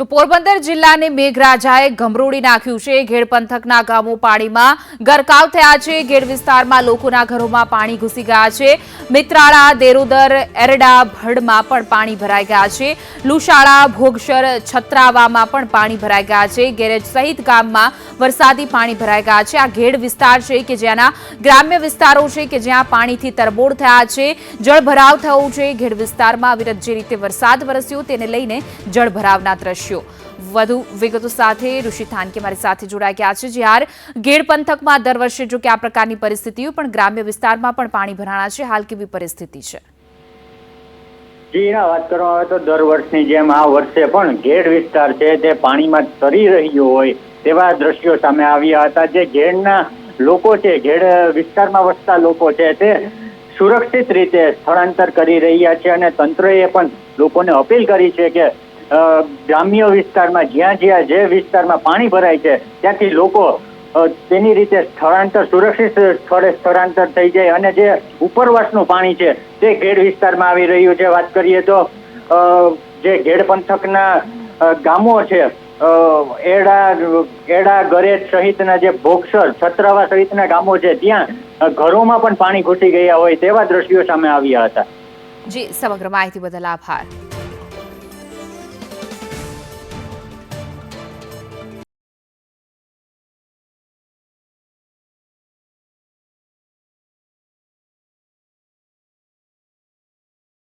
તો પોરબંદર જિલ્લાને મેઘરાજાએ ગમરોડી નાખ્યું છે. ઘેડ પંથકના ગામો પાણીમાં ગરકાવ થયા છે. ઘેડ વિસ્તારમાં લોકોના ઘરોમાં પાણી ઘૂસી ગયા છે. મિત્રાળા, દેરોદર, એરડા, ભડમાં પણ પાણી ભરાઈ ગયા છે. લુશાળા ભોગસર છત્રાવામાં પણ પાણી ભરાઈ ગયા છે. ગેરેજ સહિત ગામમાં વરસાદી પાણી ભરાઈ ગયા છે. આ ઘેડ વિસ્તાર છે કે જેના ગ્રામ્ય વિસ્તારો છે કે જ્યાં પાણીથી તરબોળ થયા છે. જળભરાવ થયો છે. ઘેડ વિસ્તારમાં અવિરત જે રીતે વરસાદ વરસ્યો, તેને લઈને જળભરાવના દ્રશ્યો. વધુ વિગતો સાથે ઋષિ થાનકે મારી સાથે જોડાઈ ગયા છે. જ્યાર ગેડ પંથકમાં દર વર્ષે જો કે આ પ્રકારની પરિસ્થિતિઓ, પણ ગ્રામ્ય વિસ્તારમાં પણ પાણી ભરાણા છે. હાલ કેવી પરિસ્થિતિ છે? જી, હા, વાત કરવામાં આવે તો દર વર્ષની જેમ આ વર્ષે પણ ઘેડ વિસ્તાર છે તે પાણીમાં તરી રહ્યો હોય તેવા દ્રશ્યો સામે આવ્યા હતા. જે ઘેડના લોકો છે ઘેડ વિસ્તારમાં વસતા લોકો છે તે સુરક્ષિત રીતે સ્થળાંતર કરી રહ્યા છે અને તંત્રએ પણ લોકોને અપીલ કરી છે કે ગ્રામ્ય વિસ્તારમાં જ્યાં જ્યાં જે વિસ્તારમાં પાણી ભરાય છે, ત્યાંથી લોકો તેની રીતે સ્થળાંતર, સુરક્ષિત સ્થળે સ્થળાંતર થઈ જાય અને જે ઉપરવાસનું પાણી છે, તે ઘેડ વિસ્તારમાં આવી રહ્યું છે. વાત કરીએ તો જે ઘેડ પંથકના ગામો છે એડા એડા ગરેજ સહિતના જે ભોગસર, છત્રાવા સહિતના ગામો છે, ત્યાં ઘરોમાં પણ પાણી ઘૂસી ગયા હોય તેવા દ્રશ્યો સામે આવ્યા હતા. જી, સમગ્ર માહિતી બદલ આભાર.